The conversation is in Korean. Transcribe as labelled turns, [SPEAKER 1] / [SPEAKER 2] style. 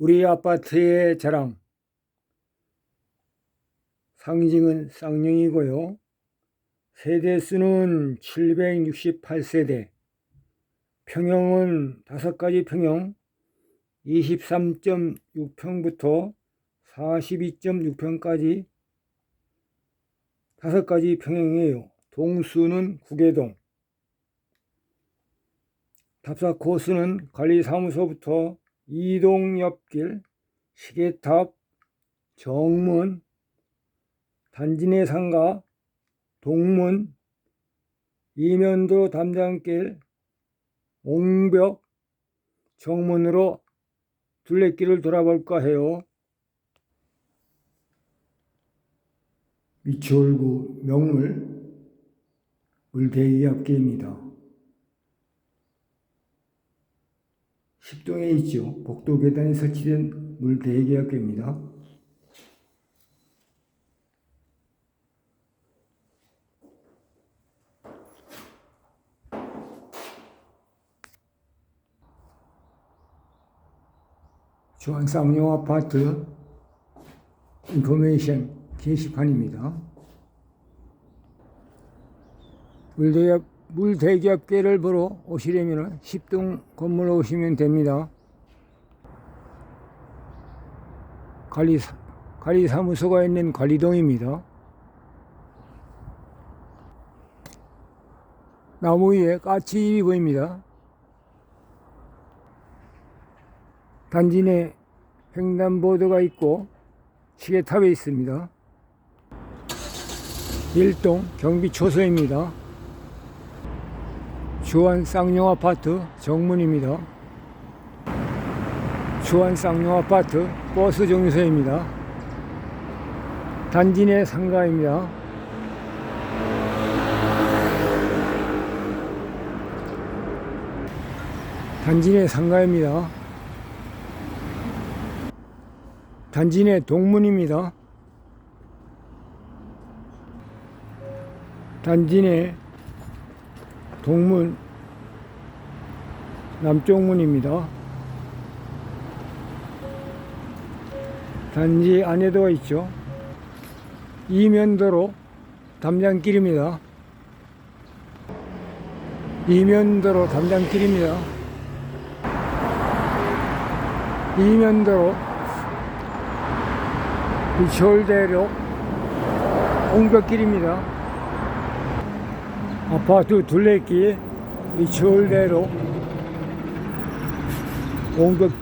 [SPEAKER 1] 우리 아파트의 자랑. 상징은 쌍용이고요. 세대수는 768세대. 평형은 5가지 평형 23.6평부터 42.6평까지 5가지 평형이에요. 동수는 구계동. 답사 코스는 관리사무소부터 이동 옆길, 시계탑, 정문, 단지 내 상가, 동문, 이면도 담장길, 옹벽, 정문으로 둘레길을 돌아볼까 해요. 미추홀구 명물 물대기 앞길입니다. 십동에 있죠. 복도 계단에 설치된 물대기 앞길입니다. 주한쌍용 아파트 인포메이션 게시판입니다. 물대기업, 물대기업계를 보러 오시려면 10동 건물 오시면 됩니다. 관리, 관리사무소가 있는 관리동입니다. 나무 위에 까치잎이 보입니다. 단지 내 횡단보도가 있고 시계탑에 있습니다. 1동 경비초소입니다. 주한 쌍용 아파트 정문입니다. 주한 쌍용 아파트 버스 정류소입니다. 단지 내 상가입니다. 단지 내 상가입니다. 단지 내 동문입니다. 단지 내 동문 남쪽 문입니다. 단지 안에도 있죠. 이면도로 담장길입니다. 이면도로 담장길입니다. 이면도로 서울대로 옹벽길입니다. 아파트 둘레길 서울대로 옹벽입니다.